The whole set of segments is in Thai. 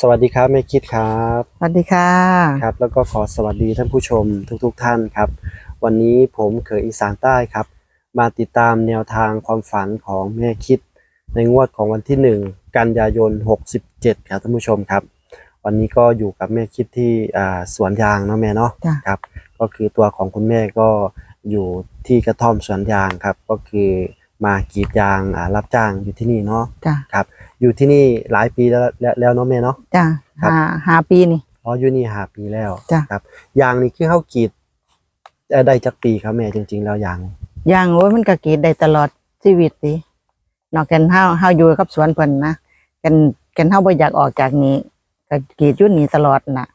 สวัสดีครับแม่คิดครับสวัสดีค่ะครับ แล้วก็ขอสวัสดีท่านผู้ชมทุกๆทท่านครับ วันนี้ผมเขยอีสานใต้ครับ มาติดตามแนวทางความฝันของแม่คิด ในงวดของวันที่ 1 กันยายน 67 ครับท่านผู้ชมครับ วันนี้ก็อยู่กับแม่คิดที่อ่าสวนยางเนาะแม่เนาะจ้ะครับ ก็คือตัวของคุณแม่ก็อยู่ที่กระท่อมสวนยางครับ ก็คือ มากรีดยางอ่ารับจ้างอยู่ที่นี่เนาะจ้ะครับ อยู่ที่นี่หลายปีแล้วแล้วแล้วเนาะแม่เนาะ จ้ะครับ หาหาปีนี่อ๋ออยู่นี่หาปีแล้วจ้ะ ครับยางนี่คือเข้ากรีดเอ่อได้จักปีครับแม่จริง ๆ แล้วยางย่างโอ้ยมันก็กรีดได้ตลอดชีวิตสินอกจากเฮาเฮาอยู่กับสวนเพิ่นนะกันกันเฮาบ่อยากออกจากนี้ก็กรีดอยู่นี่ตลอดน่ะ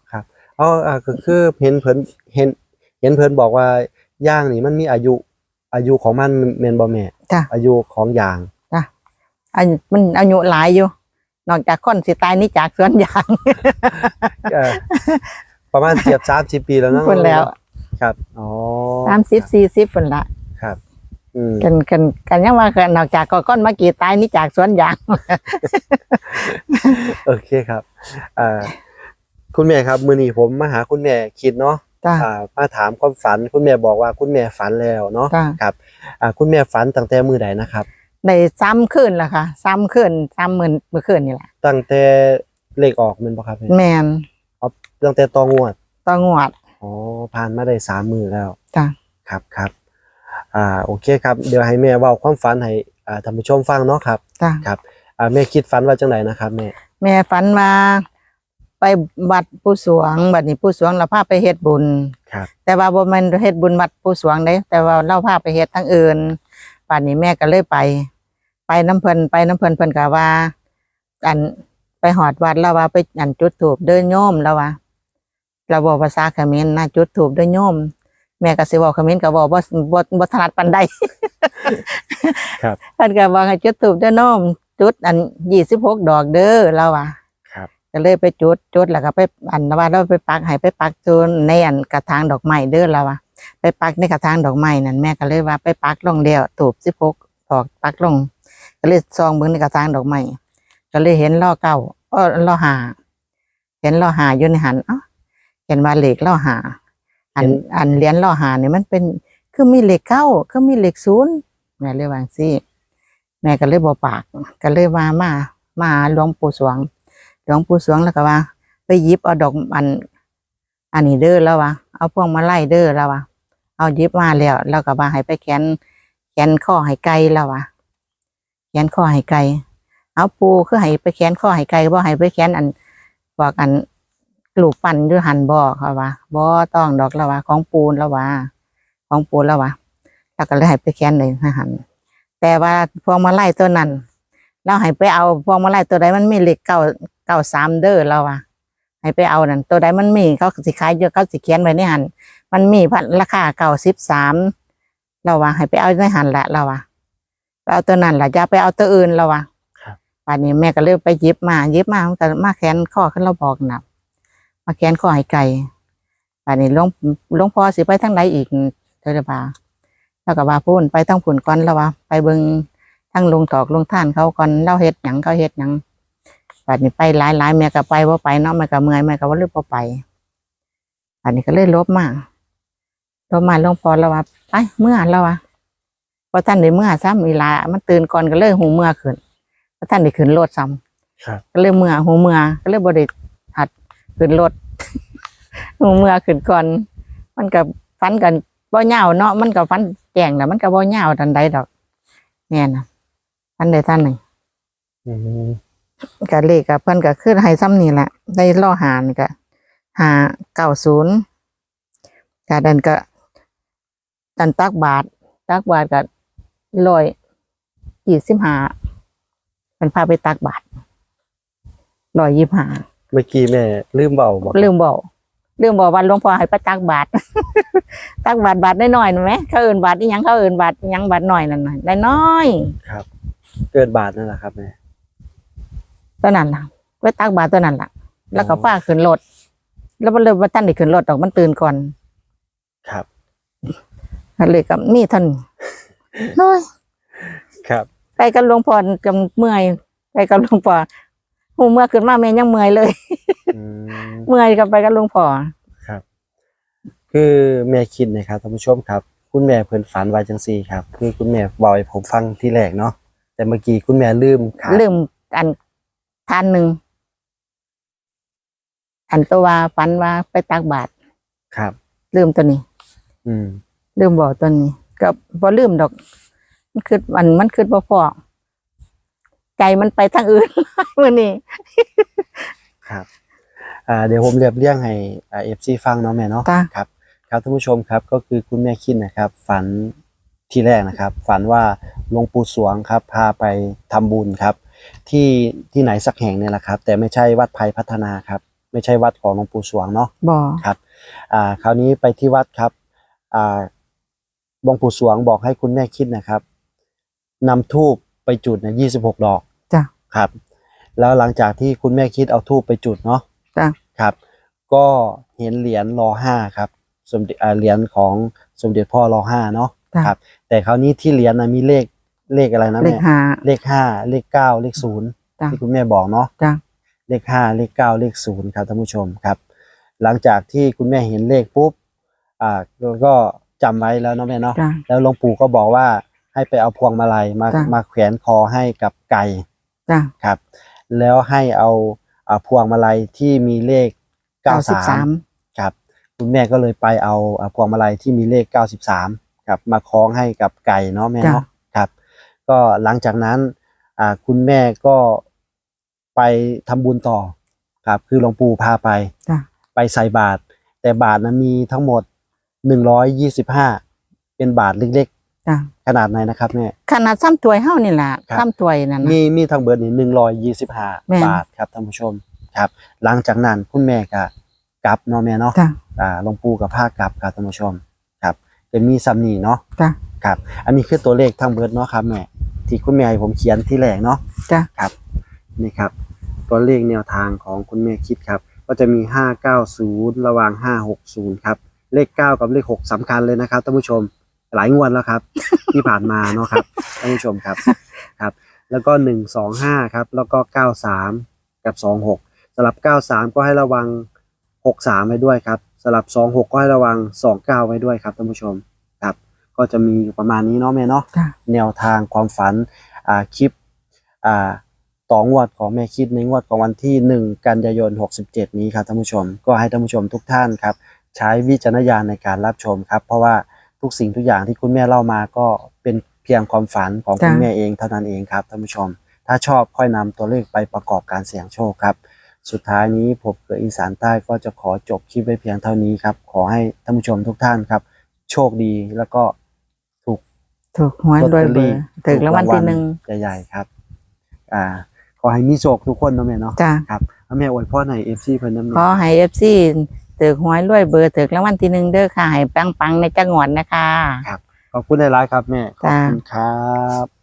อ๋ออ่าก็คือเห็นเพิ่นเห็น เห็นเพิ่นบอกว่าย่างนี่มันมีอายุ อายุของมันแม่นบ่แม่จ้ะ อายุของยาง อันมันอายุหลายอยู่ นอกจากคนสิตายนี่จากสวนยาง เอ่อประมาณเกือบ30ปีแล้วเนาะเพิ่นแล้วครับอ๋อ30 40เพิ่นละครับ อืมกันกันกันยังว่าก็นอกจากก็ก้อนมากรีดตายนี่จากสวนยาง โอเคครับอ่าคุณแม่ครับ มื้อนี้ผมมาหาคุณแม่คิดเนาะ จ้ะ อ่ามาถามความฝันคุณแม่บอกว่าคุณแม่ฝันแล้วเนาะจ้ะ ครับอ่าคุณแม่ฝันตั้งแต่มื้อใดนะครับ ได้ซ้ำขึ้นล่ะค่ะ ซ้ำขึ้นซ้ำหมื่นเมื่อคืนนี่แหละตั้งแต่เลขออกแมันบ่ครับแม่แมนเอาตั้งแต่ตองวดต้องงวด อ๋อผ่านมาได้สามมือแล้วจ้ะ ครับครับอ่าโอเคครับเดี๋ยวให้แม่เว้าความฝันให้อ่าท่านผู้ชมฟังเนาะครับจ้ะ ครับอ่าแม่คิดฝันว่าจังไดนะครับแม่แม่ฝันมา ไปวัดผู้สวงบัดนี้ผู้สวงเราพาไปเฮ็ดบุญครับ แต่ว่าบ่แม่นเฮ็ดบุญวัดผู้สวงเด้แต่ว่าเราพาไปเฮ็ดทั้งอื่นบัดนี้แม่ก็เลยไป ไปน้ำเพิ่นไปน้ำเพิ่นเพิ่นก็ว่า อันไปหอดวัดแล้วว่าไปอันจุดธูปเดินโยมแล้วว่าเราบอกภาษาเขมรนะจุดธูปเดินโยม แม่ก็สิเว้าเขมรก็บอกบ่บ่บ่ถนัดปานใดครับเพิ่นก็บอกให้จุดธูปเดินโยมจุดอัน26ดอกเด้อแล้วว่าครับ ก็เลยไปจุดจุดแล้วก็ไปอันว่าเราไปปักให้ไปปักจนในอันกระถางดอกไม้เด้อแล้วว่าไปปักในกระถางดอกไม้นั่นแม่ก็เลยว่าไปปักลงเดียวถูกสิพกดอกปักลง ก็เลยซองเบิ่งในกระถางดอกไม้ก็เลยเห็นล่อเก้าเออล่อหาเห็นล่อหาอยู่ในหันเอ้าเห็นว่าเหล็กล่อหา อันอันเหรียญล่อหาเนี่ยมันเป็นคือมีเหล็กเก้าคือมีเหล็กศูนย์แม่เลยว่าสิแม่ก็เลยบอกปาก ก็เลยว่ามามาหาหลวงปู่สวง หลวงปู่สวงแล้วก็ว่า ไปยิบเอาดอกอัน อันนี้เด้อแล้วว่าเอาพวงมาไล่เด้อแล้วว่าเอายิบมาแล้วแล้วก็ว่าให้ไปแขนแขนข้อให้ไกลแล้วว่าแขนข้อให้ไกลเอาปูคือให้ไปแขนข้อให้ไกลบ่ให้ไปแขนอันบอกอันลูกปั่นด้วยหันบ่เขาว่าบ่ต้องดอกแล้วว่าของปูนแล้วว่าของปูนแล้วว่าแล้วก็เลยให้ไปแขนเลยหันแต่ว่าพวงมาไล่ตัวนั้นเราให้ไปเอาพวงมาลัยตัวใดมันมีเหลขเก้า เก้าสามเด้อเราอะให้ไปเอานั่นตัวใดมันมีเขาสิขายเยอะเขาสิเขียนไว้ในหันมันมีพันราคาเก้าสิบสามเราว่าให้ไปเอาในหันแหละเราว่าไปเอาตัวนั้นแหละอย่าไปเอาตัวอื่นเราว่าครับป่านนี้แม่ก็เลยไปหยิบมาหยิบมาแต่มาแขนข้อขึ้นเราบอกนะมาแขนข้อให้ไกลป่านนี้หลวงหลวงพ่อสิไปทางไหนอีกเธอจะว่าแล้วก็ว่าพูนไปทั้งผุนก่อนแล้วว่าไปเบิงทั้งลงถอกลงท่านเขาก่อนเล่าเฮ็ดหยังเขาเฮ็ดหยัง บัดนี้ไปหลายหลายๆแม่ก็ไปว่าไปเนาะแม่ก็เมื่อยแม่ก็ว่าลืมบ่ไปบัดนี้ก็เลยลบมาลบมาหลวงพอแล้วว่าไปเมื่อแล้วว่าพอท่านได้เมื่อซ้ำเวลามันตื่นก่อนก็เลยหูเมื่อขึ้นพอท่านได้ขึ้นรถซ้ครับำก็เลยเมื่อหูเมื่อก็เลยบ่ได้หัดขึ้นรถหูเมื่อขึ้นก่อน มันก็ฟันกันบ่ยาวเนาะมันก็ฟันแจ้งน่ะมันก็บ่ยาวทันใดดอกแน่น่ะอันใดท่านหนึ่ง อืมก็เลขกับเพิ่นก็คือให้ซ้ำนี่แหละได้ล่อหานี่ก็หาเก้าศูนย์ก็ดันก็ดันตักบาท ตักบาทก็ร้อยยี่สิบห้ามันพาไปตักบาทร้อยยี่สิบห้าเมื่อกี้แม่ลืมเบาบอกลืมบอกลืมบอกว่าหลวงพ่อให้ไปตักบาท ตักบาทบาทน้อยๆนั่นไหมเขาเอินบาทอีหยังเขาเอินบาทอีหยังบาทน้อยนั่นน่ะได้น้อย ครับ เกินบาทนั่นแหละครับแม่ ตัวนั้นล่ะไว้ตักบาตรตัวนั้นล่ะ แล้วก็ป้าขึ้นรถแล้วมันเลยว่าท่านได้ขึ้นรถดอกมันตื่นก่อนครับก็เลยกับนี่ท่านน้อยครับ ไปกับหลวงพ่อจำเมื่อย ไปกับหลวงพ่อหูเมื่อขึ้นมาแม่ยังเมื่อยเลยอืมเมื่อยก็ไปกับหลุงพ่อครับ คือแม่คิดนะครับท่านผู้ชมครับ คุณแม่เพิ่นฝันไว้จังซี่ครับ คือคุณแม่บอกให้ผมฟังที่แรกเนาะแต่เมื่อกี้คุณแม่ลืมขาดลืมอัน ทานหนึ่งอันตัวว่าฝันว่าไปตักบาตรครับลืมตัวนี้ อืมลืมบอกตัวนี้ก็บ่ลืมดอก มันคือมันมันคือบ่พอใจมันไปทางอื่นมื้อนี้ครับ อ่า เดี๋ยวผมเรียบเรียงให้อ่าเอฟซีฟังเนาะแม่เนาะจ้ะครับ ครับท่านผู้ชมครับ ก็คือคุณแม่คิดนะครับ ฝันที่แรกนะครับ ฝันว่าหลวงปู่สวงครับ พาไปทำบุญครับ ที่ที่ไหนสักแห่งเนี่ยแหละครับ แต่ไม่ใช่วัดภัยพัฒนาครับ ไม่ใช่วัดของหลวงปู่สวงเนาะบ่ครับอ่าคราวนี้ไปที่วัดครับอ่าหลวงปู่สวงบอกให้คุณแม่คิดนะครับนำทูบไปจุดเนี่ยยี่สิบหกดอกจ้ะครับ แล้วหลังจากที่คุณแม่คิดเอาทูบไปจุดเนาะจ้ะครับ ก็เห็นเหรียญรอห้าครับสมเด็จอ่าเหรียญของสมเด็จพ่อรอห้าเนาะจ้ะครับ แต่คราวนี้ที่เหรียญนะมีเลข เลขอะไรนะเลแม่ขห้าเลขห้าเลขเก้าเลขศูนย์จ้ะ ที่คุณแม่บอกเนาะ จ้ะ เลขห้าเลขเก้าเลขศูนย์ครับท่านผู้ชมครับ หลังจากที่คุณแม่เห็นเลขปุ๊บอ่าก็จำไว้แล้วเนาะแม่เนาะจ้ะแล้วหลวงปู่ก็บอกว่าให้ไปเอาพวงมาลัยมาจ้ะ มาแขวนคอให้กับไก่จ้ะครับ แล้วให้เอาอ่าพวงมาลัยที่มีเลข93ครับคุณแม่ก็เลยไปเอาอ่าพวงมาลัยที่มีเลข93ครับมาคล้องให้กับไก่เนาะแม่เนาะครับ ก็หลังจากนั้นอ่าคุณแม่ก็ไปทำบุญต่อครับคือหลวงปู่พาไปจ้ะไปใส่บาตรแต่บาตรนั้นมีทั้งหมด125เป็นบาตรเล็กจ้ะๆขนาดไหนนะครับแม่ขนาดซ้ำถวยเฮานี่ล่ะครับซ้ำถวยนั่นน่ะมีมีทั้งเบิดนี่แม่125นบาทครับท่านผู้ชมครับ หลังจากนั้นคุณแม่ก็กลับเนาะแม่เนาะจ้ะอ่าหลวงปู่กับผ้ากลับครับท่านผู้ชมครับจะมีซัมนี่เนาะจ้ะครับ อันนี้คือตัวเลขทั้งเบิดเนาะครับแม่ ที่คุณแม่ให้ผมเขียนที่แรกเนาะจ้ะ ครับ นี่ครับ ตัวเลขแนวทางของคุณแม่คิดครับ ก็จะมี 590 ระหว่าง 560 ครับ เลข 9 กับเลข 6สำคัญเลยนะครับท่านผู้ชมหลายงวดแล้วครับ ที่ผ่านมาเนาะครับท่านผู้ชมครับครับ แล้วก็ 125 ครับ แล้วก็ 93 กับ 26สำหรับ 93 ก็ให้ระวัง 63 ไว้ด้วยครับสำหรับ 26 ก็ให้ระวัง 29 ไว้ด้วยครับท่านผู้ชมครับ ก็จะมีอยู่ประมาณนี้เนาะแม่เนาะจ้ะ แนวทางความฝันอ่าคลิปอ่าต่องวดของแม่คิดในงวดของวันที่ 1 กันยายน 67 นี้ครับท่านผู้ชม ก็ให้ท่านผู้ชมทุกท่านครับ ใช้วิจารณญาณในการรับชมครับ เพราะว่าทุกสิ่งทุกอย่างที่คุณแม่เล่ามาก็เป็นเพียงความฝันของคุณจ้ะ แม่เองเท่านั้นเองครับท่านผู้ชม ถ้าชอบค่อยนำตัวเลขไปประกอบการเสี่ยงโชคครับ สุดท้ายนี้ผมเกิดอีสานใต้ก็จะขอจบคลิปไว้เพียงเท่านี้ครับ ขอให้ท่านผู้ชมทุกท่านครับ โชคดีแล้วก็ถูก ถูกหวยลอตรวยเตอเบอรี่ร์ถึงรางวัลที่หนึ่งใหญ่ๆครับ อ่า ขอให้มีโชคทุกคนเนาะแม่เนาะจ้ะครับแล้วแม่อวยพรให้เอฟซีเพิ่นน้ำขเนี่อยให้ FC ถึกหวยรวยเบอร์ถึกรางวัลที่หนึ่งเด้อค่ะให้ปังๆในจังหวัดนะคะขอบคุณหลายๆครับแม่ขอบจ้าคุณครับ